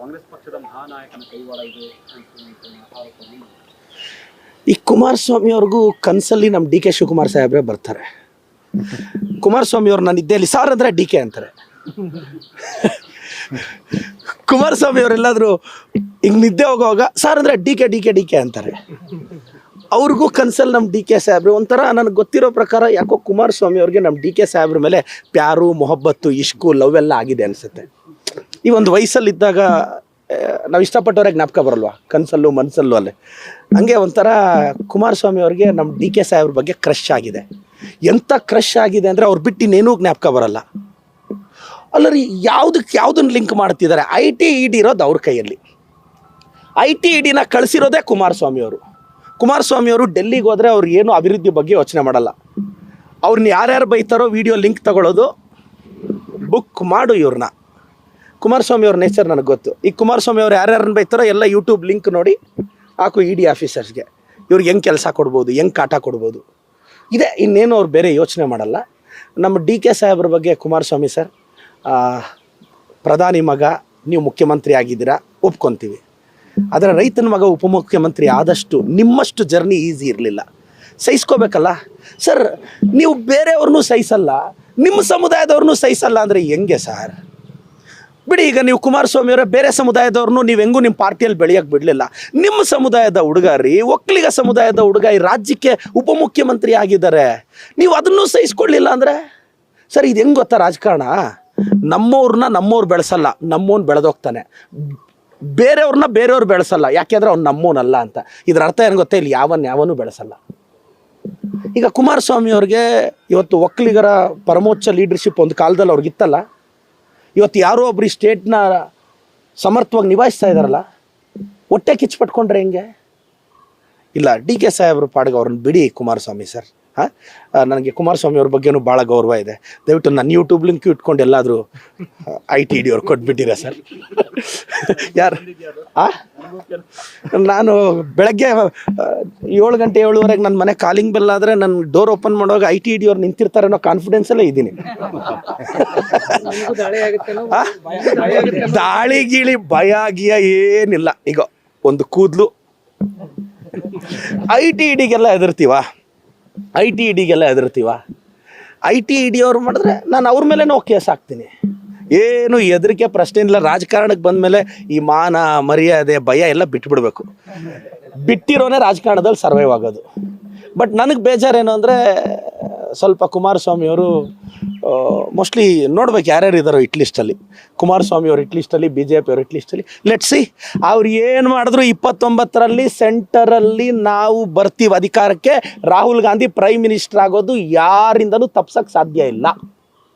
ಕಾಂಗ್ರೆಸ್ ಪಕ್ಷದ ಮಹಾನಾಯಕನ ಕೈವಾಡ ಇದೆ. ಈ ಕುಮಾರಸ್ವಾಮಿ ಅವ್ರಿಗೂ ಕನಸಲ್ಲಿ ನಮ್ಮ ಡಿ ಕೆ ಶಿವಕುಮಾರ್ ಸಾಹೇಬ್ರೆ ಬರ್ತಾರೆ. ಕುಮಾರಸ್ವಾಮಿ ಅವ್ರು ನಾನು ಇಲ್ಲಿ ಸಾರ್ ಅಂದರೆ ಡಿ ಕೆ ಅಂತಾರೆ. ಕುಮಾರಸ್ವಾಮಿ ಅವರೆಲ್ಲಾದರೂ ಹಿಂಗೆ ನಿದ್ದೆ ಹೋಗುವಾಗ ಸಾರ್ ಅಂದರೆ D K D K D K ಅಂತಾರೆ. ಅವ್ರಿಗೂ ಕನ್ಸಲ್ ನಮ್ಮ ಡಿ ಕೆ ಸಾಹೇಬ್ರು ಒಂಥರ ನನಗೆ ಗೊತ್ತಿರೋ ಪ್ರಕಾರ ಯಾಕೋ ಕುಮಾರಸ್ವಾಮಿ ಅವ್ರಿಗೆ ನಮ್ಮ ಡಿ ಕೆ ಸಾಹೇಬ್ರ ಮೇಲೆ ಪ್ಯಾರು, ಮೊಹಬ್ಬತ್ತು, ಇಷ್ಕು, ಲವ್ ಎಲ್ಲ ಆಗಿದೆ ಅನಿಸುತ್ತೆ. ಈ ಒಂದು ವಯಸ್ಸಲ್ಲಿದ್ದಾಗ ನಾವು ಇಷ್ಟಪಟ್ಟವ್ರಿಗೆ ಜ್ಞಾಪಕ ಬರಲ್ವಾ? ಕನಸಲ್ಲೂ ಮನಸ್ಸಲ್ಲೂ ಅಲ್ಲೇ. ಹಂಗೆ ಒಂಥರ ಕುಮಾರಸ್ವಾಮಿ ಅವ್ರಿಗೆ ನಮ್ಮ ಡಿ ಕೆ ಸಾಹೇಬ್ರ ಬಗ್ಗೆ ಕ್ರಶ್ ಆಗಿದೆ. ಎಂಥ ಕ್ರಶ್ ಆಗಿದೆ ಅಂದರೆ ಅವ್ರು ಬಿಟ್ಟು ಇನ್ನೇನೂ ಜ್ಞಾಪಕ ಬರಲ್ಲ. ಅಲ್ಲರಿ ಯಾವುದಕ್ಕೆ ಯಾವುದನ್ನು ಲಿಂಕ್ ಮಾಡ್ತಿದ್ದಾರೆ ಐ ಟಿ ಇಡಿ ಇರೋದು ಅವ್ರ ಕೈಯಲ್ಲಿ. ಐ ಟಿ ಇಡಿನ ಕಳಿಸಿರೋದೇ ಕುಮಾರಸ್ವಾಮಿ ಅವರು. ಕುಮಾರಸ್ವಾಮಿ ಅವರು ಡೆಲ್ಲಿಗೆ ಹೋದರೆ ಅವ್ರು ಏನು ಅಭಿವೃದ್ಧಿ ಬಗ್ಗೆ ಯೋಚನೆ ಮಾಡಲ್ಲ. ಅವ್ರನ್ನ ಯಾರ್ಯಾರು ಬೈತಾರೋ ವಿಡಿಯೋ ಲಿಂಕ್ ತಗೊಳ್ಳೋದು ಬುಕ್ ಮಾಡು ಇವ್ರನ್ನ ಕುಮಾರಸ್ವಾಮಿ ಅವ್ರ ನೇಚರ್ ನನಗೆ ಗೊತ್ತು. ಈ ಕುಮಾರಸ್ವಾಮಿ ಅವ್ರು ಯಾರ್ಯಾರನ್ನ ಬೈತಾರೋ ಎಲ್ಲ ಯೂಟ್ಯೂಬ್ ಲಿಂಕ್ ನೋಡಿ ಹಾಕು ಇ ಡಿ ಆಫೀಸರ್ಸ್ಗೆ ಇವ್ರಿಗೆ ಹೆಂಗೆ ಕೆಲಸ ಕೊಡ್ಬೋದು, ಹೆಂಗೆ ಕಾಟ ಕೊಡ್ಬೋದು. ಇದೆ, ಇನ್ನೇನು ಅವ್ರು ಬೇರೆ ಯೋಚನೆ ಮಾಡಲ್ಲ. ನಮ್ಮ ಡಿ ಕೆ ಸಾಹೇಬ್ರ ಬಗ್ಗೆ ಕುಮಾರಸ್ವಾಮಿ ಸರ್ ಪ್ರಧಾನಿ ಮಗ, ನೀವು ಮುಖ್ಯಮಂತ್ರಿ ಆಗಿದ್ದೀರಾ, ಒಪ್ಕೊತೀವಿ. ಆದರೆ ರೈತನ ಮಗ ಉಪಮುಖ್ಯಮಂತ್ರಿ ಆದಷ್ಟು ನಿಮ್ಮಷ್ಟು ಜರ್ನಿ ಈಸಿ ಇರಲಿಲ್ಲ. ಸಹಿಸ್ಕೋಬೇಕಲ್ಲ. ಸರ್ ನೀವು ಬೇರೆಯವ್ರನ್ನೂ ಸಹಿಸಲ್ಲ, ನಿಮ್ಮ ಸಮುದಾಯದವ್ರನ್ನೂ ಸಹಿಸಲ್ಲ ಅಂದರೆ ಹೆಂಗೆ ಸರ್ ಬಿಡಿ, ಈಗ ನೀವು ಕುಮಾರಸ್ವಾಮಿ ಅವರ ಬೇರೆ ಸಮುದಾಯದವ್ರನ್ನೂ ನೀವು ಹೆಂಗೂ ನಿಮ್ಮ ಪಾರ್ಟಿಯಲ್ಲಿ ಬೆಳೆಯೋಕ್ಕೆ ಬಿಡಲಿಲ್ಲ. ನಿಮ್ಮ ಸಮುದಾಯದ ಹುಡುಗ ರೀ ಒಕ್ಕಲಿಗ ಸಮುದಾಯದ ಹುಡುಗ ಈ ರಾಜ್ಯಕ್ಕೆ ಉಪಮುಖ್ಯಮಂತ್ರಿ ಆಗಿದ್ದಾರೆ. ನೀವು ಅದನ್ನೂ ಸಹಿಸ್ಕೊಳ್ಳಿಲ್ಲ ಅಂದರೆ? ಸರ್, ಇದು ಹೆಂಗೆ ಗೊತ್ತಾ ರಾಜಕಾರಣ? ನಮ್ಮವ್ರನ್ನ ನಮ್ಮವ್ರು ಬೆಳೆಸಲ್ಲ, ನಮ್ಮವ್ನು ಬೆಳೆದೋಗ್ತಾನೆ. ಬೇರೆಯವ್ರನ್ನ ಬೇರೆಯವ್ರು ಬೆಳೆಸಲ್ಲ ಯಾಕೆಂದ್ರೆ ಅವ್ನು ನಮ್ಮವನಲ್ಲ ಅಂತ. ಇದ್ರ ಅರ್ಥ ಏನು ಗೊತ್ತಾ? ಇಲ್ಲಿ ಯಾವನ್ ಯಾವನು ಬೆಳೆಸಲ್ಲ. ಈಗ ಕುಮಾರಸ್ವಾಮಿ ಅವ್ರಿಗೆ ಇವತ್ತು ಒಕ್ಕಲಿಗರ ಪರಮೋಚ್ಚ ಲೀಡರ್ಶಿಪ್ ಒಂದು ಕಾಲದಲ್ಲಿ ಅವ್ರಿಗಿತ್ತಲ್ಲ? ಇವತ್ತು ಯಾರೋ ಒಬ್ರು ಈ ಸ್ಟೇಟ್ನ ಸಮರ್ಥವಾಗಿ ನಿಭಾಯಿಸ್ತಾ ಇದ್ದಾರಲ್ಲ ಹೊಟ್ಟೆ ಕಿಚ್ಚು ಪಟ್ಕೊಂಡ್ರೆ ಹೆಂಗೆ? ಇಲ್ಲ, ಡಿ ಕೆ ಸಾಹೇಬ್ರ ಪಾಡಿಗೆ ಅವ್ರನ್ನ ಬಿಡಿ ಕುಮಾರಸ್ವಾಮಿ ಸರ್. ಹಾಂ? ನನಗೆ ಕುಮಾರಸ್ವಾಮಿ ಅವ್ರ ಬಗ್ಗೆನೂ ಭಾಳ ಗೌರವ ಇದೆ. ದಯವಿಟ್ಟು ನನ್ನ ಯೂಟ್ಯೂಬ್ ಲಿಂಕ್ ಇಟ್ಕೊಂಡು ಎಲ್ಲಾದರೂ ಐ ಟಿ ಡಿ ಅವ್ರು ಕೊಟ್ಬಿಟ್ಟಿರ ಸರ್? ಯಾರು? ಆ? ನಾನು ಬೆಳಗ್ಗೆ ಏಳು ಗಂಟೆ ಏಳುವರೆಗೆ ನನ್ನ ಮನೆ ಕಾಲಿಂಗ್ ಬೆಲ್ ಆದರೆ ನನ್ನ ಡೋರ್ ಓಪನ್ ಮಾಡುವಾಗ ಐ ಟಿ ಡಿ ಅವ್ರು ನಿಂತಿರ್ತಾರೆ ಅನ್ನೋ ಕಾನ್ಫಿಡೆನ್ಸಲ್ಲೇ ಇದ್ದೀನಿ? ದಾಳಿ ಗೀಳಿ ಭಯ ಗಿಯ ಏನಿಲ್ಲ. ಈಗ ಒಂದು ಕೂದಲು. ಐ ಟಿ ಇಡಿಗೆಲ್ಲ ಹೆದರ್ತೀವ? ಐ ಟಿ ಇಡಿಗೆಲ್ಲ ಹೆದರ್ತೀವ? ಐ ಟಿ ಇಡಿ ಅವ್ರು ಮಾಡಿದ್ರೆ ನಾನು ಅವ್ರ ಮೇಲೆ ನಾವು ಕೇಸ್ ಹಾಕ್ತೀನಿ. ಏನು ಹೆದರಿಕೆ ಪ್ರಶ್ನೆ ಇಲ್ಲ. ರಾಜಕಾರಣಕ್ಕೆ ಬಂದಮೇಲೆ ಈ ಮಾನ, ಮರ್ಯಾದೆ, ಭಯ ಎಲ್ಲ ಬಿಟ್ಬಿಡ್ಬೇಕು. ಬಿಟ್ಟಿರೋನೇ ರಾಜಕಾರಣದಲ್ಲಿ ಸರ್ವೈವ್ ಆಗೋದು. ಬಟ್ ನನಗೆ ಬೇಜಾರೇನು ಅಂದರೆ ಸ್ವಲ್ಪ ಕುಮಾರಸ್ವಾಮಿ ಅವರು ಮೋಸ್ಟ್ಲಿ ನೋಡ್ಬೇಕು ಯಾರ್ಯಾರು ಇದ್ದಾರೋ ಇಟ್ ಲಿಸ್ಟಲ್ಲಿ ಕುಮಾರಸ್ವಾಮಿ ಅವ್ರ ಇಟ್ ಲಿಸ್ಟಲ್ಲಿ ಬಿ ಜೆ ಪಿ ಅವ್ರ ಇಟ್ ಲಿಸ್ಟಲ್ಲಿ ಲೆಟ್ ಸಿ ಅವ್ರು ಏನು ಮಾಡಿದ್ರು ಇಪ್ಪತ್ತೊಂಬತ್ತರಲ್ಲಿ ಸೆಂಟರಲ್ಲಿ ನಾವು ಬರ್ತೀವಿ ಅಧಿಕಾರಕ್ಕೆ. ರಾಹುಲ್ ಗಾಂಧಿ ಪ್ರೈಮ್ ಮಿನಿಸ್ಟರ್ ಆಗೋದು ಯಾರಿಂದಲೂ ತಪ್ಸಕ್ಕೆ ಸಾಧ್ಯ ಇಲ್ಲ.